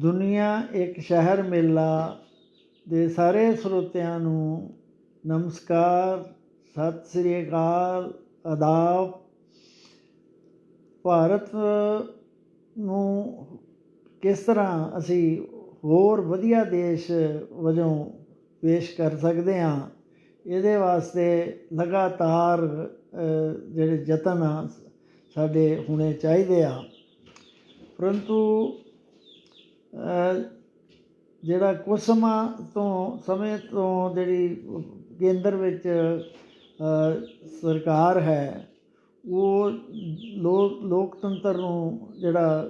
ਦੁਨੀਆ ਇੱਕ ਸ਼ਹਿਰ ਮੇਲਾ ਦੇ ਸਾਰੇ ਸਰੋਤਿਆਂ ਨੂੰ ਨਮਸਕਾਰ, ਸਤਿ ਸ੍ਰੀ ਅਕਾਲ, ਆਦਾਬ। ਭਾਰਤ ਨੂੰ ਕਿਸ ਤਰ੍ਹਾਂ ਅਸੀਂ ਹੋਰ ਵਧੀਆ ਦੇਸ਼ ਵਜੋਂ ਪੇਸ਼ ਕਰ ਸਕਦੇ ਹਾਂ, ਇਹਦੇ ਵਾਸਤੇ ਲਗਾਤਾਰ ਜਿਹੜੇ ਯਤਨ ਆ, ਸਾਡੇ ਹੋਣੇ ਚਾਹੀਦੇ ਆ। ਪਰੰਤੂ ਜਿਹੜਾ ਕੁਝ ਸਮਾਂ ਤੋਂ, ਸਮੇਂ ਤੋਂ ਜਿਹੜੀ ਕੇਂਦਰ ਵਿੱਚ ਸਰਕਾਰ ਹੈ, ਉਹ ਲੋਕ ਲੋਕਤੰਤਰ ਨੂੰ ਜਿਹੜਾ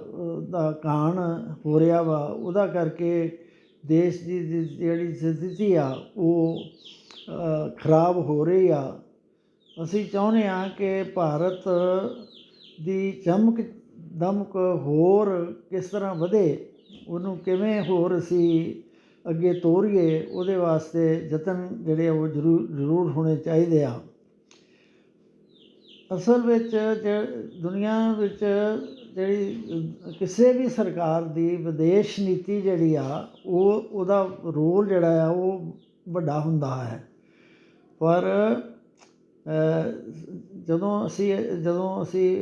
ਦਾ ਕਾਣ ਹੋ ਰਿਹਾ ਵਾ, ਉਹਦਾ ਕਰਕੇ ਦੇਸ਼ ਦੀ ਜਿਹੜੀ ਸਥਿਤੀ ਆ, ਉਹ ਖਰਾਬ ਹੋ ਰਹੀ ਆ। ਅਸੀਂ ਚਾਹੁੰਦੇ ਹਾਂ ਕਿ ਭਾਰਤ ਦੀ ਚਮਕ, ਦਮਕ ਹੋਰ ਕਿਸ ਤਰ੍ਹਾਂ ਵਧੇ ਉਹਨੂੰ ਕਿਵੇਂ ਹੋਰ ਅਸੀਂ ਅੱਗੇ ਤੋਰੀਏ, ਉਹਦੇ ਵਾਸਤੇ ਯਤਨ ਜਿਹੜੇ ਆ ਉਹ ਜ਼ਰੂਰ ਜ਼ਰੂਰ ਹੋਣੇ ਚਾਹੀਦੇ ਆ। ਅਸਲ ਵਿੱਚ ਜ- ਦੁਨੀਆ ਵਿੱਚ ਜਿਹੜੀ ਕਿਸੇ ਵੀ ਸਰਕਾਰ ਦੀ ਵਿਦੇਸ਼ ਨੀਤੀ ਜਿਹੜੀ ਆ, ਉਹ, ਉਹਦਾ ਰੋਲ ਜਿਹੜਾ ਆ, ਉਹ ਵੱਡਾ ਹੁੰਦਾ ਹੈ। ਪਰ ਜਦੋਂ ਅਸੀਂ ਜਦੋਂ ਅਸੀਂ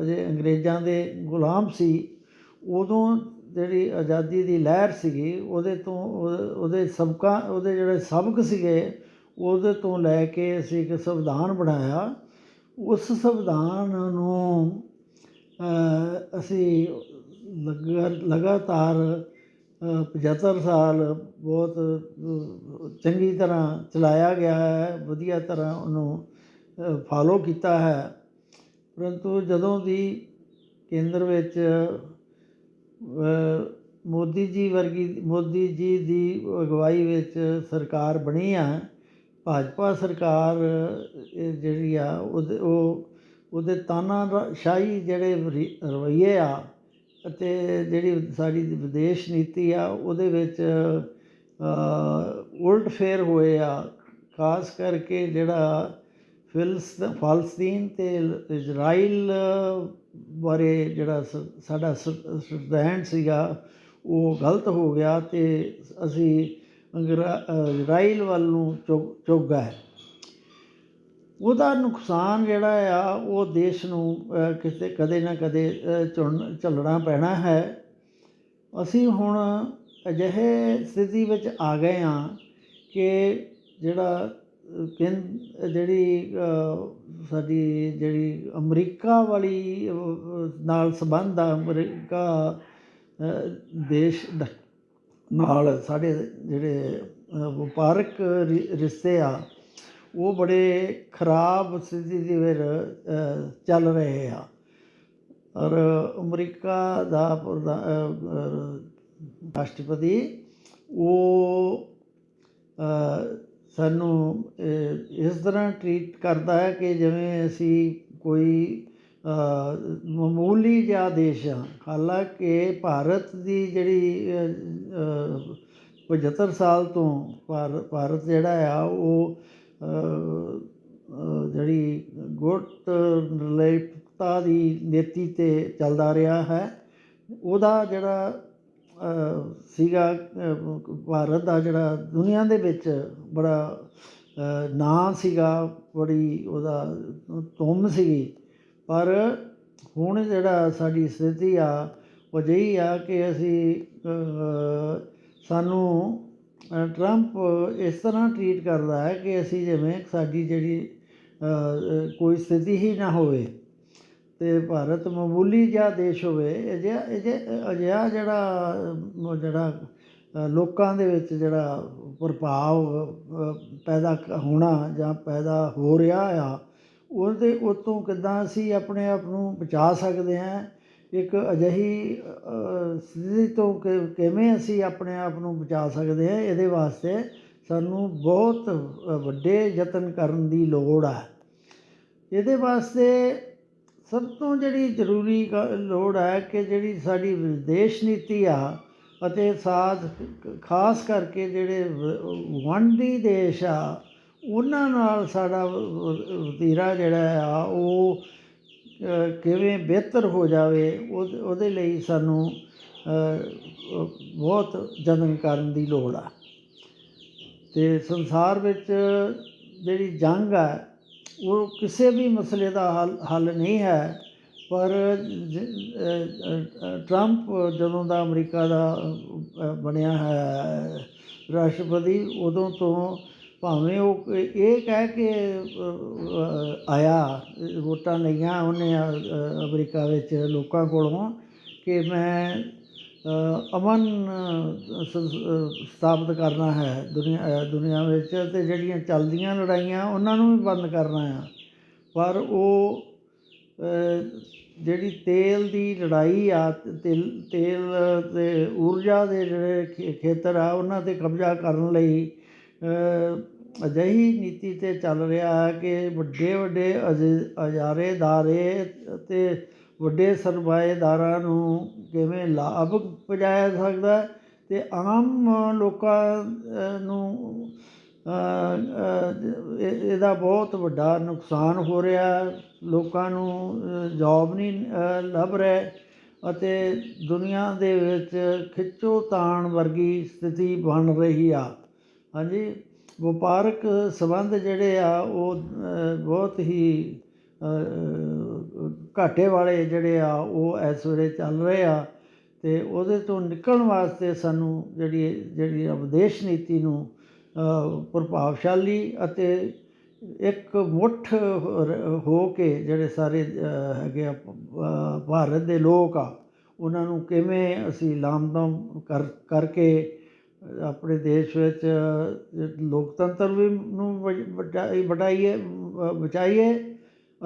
ਅਜੇ ਅੰਗਰੇਜ਼ਾਂ ਦੇ ਗੁਲਾਮ ਸੀ ਉਦੋਂ ਜਿਹੜੀ ਆਜ਼ਾਦੀ ਦੀ ਲਹਿਰ ਸੀਗੀ ਉਹਦੇ ਤੋਂ ਉਹ- ਉਹਦੇ ਸਬਕਾਂ ਉਹਦੇ ਜਿਹੜੇ ਸਬਕ ਸੀਗੇ ਉਹਦੇ ਤੋਂ ਲੈ ਕੇ ਅਸੀਂ ਇੱਕ ਸੰਵਿਧਾਨ ਬਣਾਇਆ। ਉਸ ਸੰਵਿਧਾਨ ਨੂੰ ਅਸੀਂ ਲਗਾ ਲਗਾਤਾਰ ਅ, 75 ਸਾਲ ਬਹੁਤ ਚੰਗੀ ਤਰ੍ਹਾਂ ਚਲਾਇਆ ਗਿਆ ਹੈ ਵਧੀਆ ਤਰ੍ਹਾਂ ਉਹਨੂੰ ਫਾਲੋ ਕੀਤਾ ਹੈ। ਪਰੰਤੂ ਜਦੋਂ ਦੀ ਕੇਂਦਰ ਵਿੱਚ ਮੋਦੀ ਜੀ ਵਰਗੀ, ਮੋਦੀ ਜੀ ਦੀ ਅਗਵਾਈ ਵਿੱਚ ਸਰਕਾਰ ਬਣੀ ਆ। ਭਾਜਪਾ ਸਰਕਾਰ ਜਿਹੜੀ ਆ, ਉਹਦੇ, ਉਹ, ਉਹਦੇ ਤਾਨਾਸ਼ਾਹੀ ਜਿਹੜੇ ਰੀ- ਰਵੱਈਏ ਆ ਅਤੇ ਜਿਹੜੀ ਸਾਡੀ ਵਿਦੇਸ਼ ਨੀਤੀ ਆ, ਉਹਦੇ ਵਿੱਚ ਉਲਟ ਫੇਰ ਹੋਏ ਆ। ਖਾਸ ਕਰਕੇ ਜਿਹੜਾ ਫਲਸਤੀਨ ਤੇ ਇਜ਼ਰਾਈਲ ਬਾਰੇ ਜਿਹੜਾ ਸ- ਸਾਡਾ ਸਟੈਂਡ ਸੀਗਾ ਉਹ ਗਲਤ ਹੋ ਗਿਆ ਤੇ ਅਸੀਂ ਅੰਗਰਾ ਇਜ਼ਰਾਈਲ ਵੱਲ ਨੂੰ ਝੁਕ ਝੁਕ ਉਹਦਾ ਨੁਕਸਾਨ ਜਿਹੜਾ ਆ ਉਹ ਦੇਸ਼ ਨੂੰ ਅ, ਕਿਤੇ ਕਦੇ ਨਾ ਕਦੇ ਅ, ਝੱਲਣਾ ਪੈਣਾ ਹੈ। ਅਸੀਂ ਹੁਣ ਅਜਿਹੇ ਸਥਿਤੀ ਵਿੱਚ ਆ ਗਏ ਹਾਂ ਕਿ ਜਿਹੜਾ ਅ, ਜਿਹੜੀ ਸਾਡੀ ਜਿਹੜੀ ਅਮਰੀਕਾ ਵਾਲੀ ਨਾਲ ਸੰਬੰਧ ਆ ਅਮਰੀਕਾ ਦੇਸ਼ ਨਾਲ ਸਾਡੇ ਜਿਹੜੇ ਵਪਾਰਕ ਰਿਸ਼ਤੇ ਆ ਉਹ ਬੜੇ ਖਰਾਬ ਸਥਿਤੀ ਦੇ ਵਿੱਚ ਚੱਲ ਰਹੇ ਆ। ਔਰ ਅਮਰੀਕਾ ਦਾ ਪ੍ਰਧਾ- ਰਾਸ਼ਟਰਪਤੀ ਉਹ ਸਾਨੂੰ ਇਸ ਤਰ੍ਹਾਂ ਟਰੀਟ ਕਰਦਾ ਹੈ ਕਿ ਜਿਵੇਂ ਅਸੀਂ ਕੋਈ ਮਾਮੂਲੀ ਜਿਹਾ ਦੇਸ਼ ਹਾਂ। ਹਾਲਾਂਕਿ ਭਾਰਤ ਦੀ ਜਿਹੜੀ ਅ, ਅ, 75 ਸਾਲ ਤੋਂ ਭਾਰ- ਭਾਰਤ ਜਿਹੜਾ ਆ ਉਹ ਜਿਹੜੀ ਗੁੱਟ ਨਿਰਲੇਪਤਾ ਦੀ ਨੀਤੀ ਤੇ ਚੱਲਦਾ ਰਿਹਾ ਹੈ। ਉਹਦਾ ਜਿਹੜਾ ਸੀਗਾ ਭਾਰਤ ਦਾ ਜਿਹੜਾ ਦੁਨੀਆ ਦੇ ਵਿੱਚ ਬੜਾ ਨਾਂ ਸੀਗਾ, ਬੜੀ ਉਹਦਾ ਧੁੰਮ ਸੀਗੀ। ਪਰ ਹੁਣ ਜਿਹੜਾ ਸਾਡੀ ਸਥਿਤੀ ਆ, ਉਹ ਅਜਿਹੀ ਆ ਕਿ ਅਸੀਂ ਸਾਨੂੰ ਟਰੰਪ ਇਸ ਤਰ੍ਹਾਂ ਟਰੀਟ ਕਰਦਾ ਹੈ ਕਿ ਅਸੀਂ ਜਿਵੇਂ ਸਾਡੀ ਜਿਹੜੀ ਕੋਈ ਸਥਿਤੀ ਹੀ ਨਾ ਹੋਵੇ। ਤੇ ਭਾਰਤ ਮਾਮੂਲੀ ਜਿਹਾ ਦੇਸ਼ ਹੋਵੇ ਅਜਿਹਾ ਅਜਿਹਾ ਅਜਿਹਾ ਜਿਹੜਾ ਜਿਹੜਾ ਲੋਕਾਂ ਦੇ ਵਿੱਚ ਜਿਹੜਾ ਪ੍ਰਭਾਵ ਪੈਦਾ ਹੋਣਾ ਜਾਂ ਪੈਦਾ ਹੋ ਰਿਹਾ ਆ, ਉਹਦੇ, ਉਤੋਂ ਕਿੱਦਾਂ ਅਸੀਂ ਆਪਣੇ ਆਪ ਨੂੰ ਬਚਾ ਸਕਦੇ ਹਾਂ? ਇੱਕ ਅਜਿਹੀ ਸਥਿਤੀ ਤੋਂ ਕਿ, ਕਿਵੇਂ ਅਸੀਂ ਆਪਣੇ ਆਪ ਨੂੰ ਬਚਾ ਸਕਦੇ ਹਾਂ? ਇਹਦੇ ਵਾਸਤੇ ਸਾਨੂੰ ਬਹੁਤ ਵੱਡੇ ਯਤਨ ਕਰਨ ਦੀ ਲੋੜ ਆ। ਇਹਦੇ ਵਾਸਤੇ ਸਭ ਤੋਂ ਜਿਹੜੀ ਜ਼ਰੂਰੀ ਗ- ਲੋੜ ਹੈ ਕਿ ਜਿਹੜੀ ਸਾਡੀ ਵਿਦੇਸ਼ ਨੀਤੀ ਆ ਅਤੇ ਸਾਥ ਖਾਸ ਕਰਕੇ ਜਿਹੜੇ ਵ- ਦੇਸ਼ ਆ, ਉਹਨਾਂ ਨਾਲ ਸਾਡਾ ਵਤੀਰਾ ਜਿਹੜਾ ਆ, ਉਹ ਕਿਵੇਂ ਬਿਹਤਰ ਹੋ ਜਾਵੇ ਉਹ ਉਹਦੇ ਲਈ ਸਾਨੂੰ ਬਹੁਤ ਯਤਨ ਕਰਨ ਦੀ ਲੋੜ ਆ। ਤੇ ਸੰਸਾਰ ਵਿੱਚ ਜਿਹੜੀ ਜੰਗ ਹੈ ਉਹ ਕਿਸੇ ਵੀ ਮਸਲੇ ਦਾ ਹੱਲ ਹੱਲ ਨਹੀਂ ਹੈ। ਪਰ ਟਰੰਪ ਜਦੋਂ ਦਾ ਅਮਰੀਕਾ ਦਾ ਬਣਿਆ ਹੈ, ਰਾਸ਼ਟਰਪਤੀ, ਉਦੋਂ ਤੋਂ ਭਾਵੇਂ ਉਹ ਇਹ ਕਹਿ ਕੇ ਆਇਆ, ਵੋਟਾਂ ਲਈਆਂ ਉਹਨੇ ਅਮਰੀਕਾ ਵਿੱਚ ਲੋਕਾਂ ਕੋਲੋਂ ਕਿ ਮੈਂ ਅਮਨ ਅ, ਸ- ਸਥਾਪਿਤ ਕਰਨਾ ਹੈ ਦੁਨੀਆ ਦੁਨੀਆ ਵਿੱਚ ਅਤੇ ਜਿਹੜੀਆਂ ਚੱਲਦੀਆਂ ਲੜਾਈਆਂ ਉਹਨਾਂ ਨੂੰ ਵੀ ਬੰਦ ਕਰਨਾ ਆ। ਪਰ ਉਹ ਜਿਹੜੀ ਤੇਲ ਦੀ ਲੜਾਈ ਆ ਤੇਲ ਤੇਲ ਤੇ ਊਰਜਾ ਦੇ ਜਿਹੜੇ ਖੇ- ਖੇਤਰ ਆ ਉਹਨਾਂ ਤੇ ਕਬਜ਼ਾ ਕਰਨ ਲਈ ਅਜਿਹੀ ਨੀਤੀ ਤੇ ਚੱਲ ਰਿਹਾ ਹੈ ਕਿ ਵੱਡੇ ਵੱਡੇ ਅਜਾਰੇ ਦਾਰੇ ਅਤੇ ਵੱਡੇ ਸਰਮਾਏਦਾਰਾਂ ਨੂੰ ਕਿਵੇਂ ਲਾਭ ਪਹੁੰਚਾਇਆ ਸਕਦਾ ਹੈ? ਤੇ ਆਮ ਲੋਕਾਂ ਨੂੰ ਇਹਦਾ ਬਹੁਤ ਵੱਡਾ ਨੁਕਸਾਨ ਹੋ ਰਿਹਾ ਲੋਕਾਂ ਨੂੰ ਜੌਬ ਨਹੀਂ ਲੱਭ ਰਿਹਾ ਅਤੇ ਦੁਨੀਆ ਦੇ ਵਿੱਚ ਖਿੱਚੋ ਤਾਣ ਵਰਗੀ ਸਥਿਤੀ ਬਣ ਰਹੀ ਆ। ਹਾਂਜੀ, ਵਪਾਰਕ ਸੰਬੰਧ ਜਿਹੜੇ ਆ, ਉਹ ਬਹੁਤ ਹੀ ਘਾਟੇ ਵਾਲੇ ਜਿਹੜੇ ਆ, ਉਹ ਇਸ ਵੇਲੇ ਚੱਲ ਰਹੇ ਆ ਤੇ ਉਹਦੇ ਤੋਂ ਨਿਕਲਣ ਵਾਸਤੇ ਸਾਨੂੰ ਜਿਹੜੀ ਜਿਹੜੀ ਆ ਵਿਦੇਸ਼ ਨੀਤੀ ਨੂੰ ਪ੍ਰਭਾਵਸ਼ਾਲੀ ਅਤੇ ਇੱਕ ਮੁੱਠ ਹੋ- ਕੇ ਜਿਹੜੇ ਸਾਰੇ ਹੈਗੇ ਆ ਭਾਰਤ ਦੇ ਲੋਕ ਆ, ਉਹਨਾਂ ਨੂੰ ਕਿਵੇਂ ਅਸੀਂ ਲਾਮਦਮ ਕਰ, ਕਰਕੇ ਆਪਣੇ ਦੇਸ਼ ਵਿੱਚ ਲੋਕਤੰਤਰ ਵੀ ਨੂੰ ਵ- ਵਟਾਈ ਵਟਾਈਏ ਬਚਾਈਏ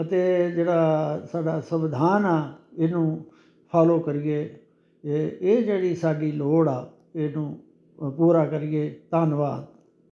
ਅਤੇ ਜਿਹੜਾ ਸਾਡਾ ਸੰਵਿਧਾਨ ਆ, ਇਹਨੂੰ ਫਾਲੋ ਕਰੀਏ। ਇਹ ਇਹ ਜਿਹੜੀ ਸਾਡੀ ਲੋੜ ਆ, ਇਹਨੂੰ ਪੂਰਾ ਕਰੀਏ। ਧੰਨਵਾਦ।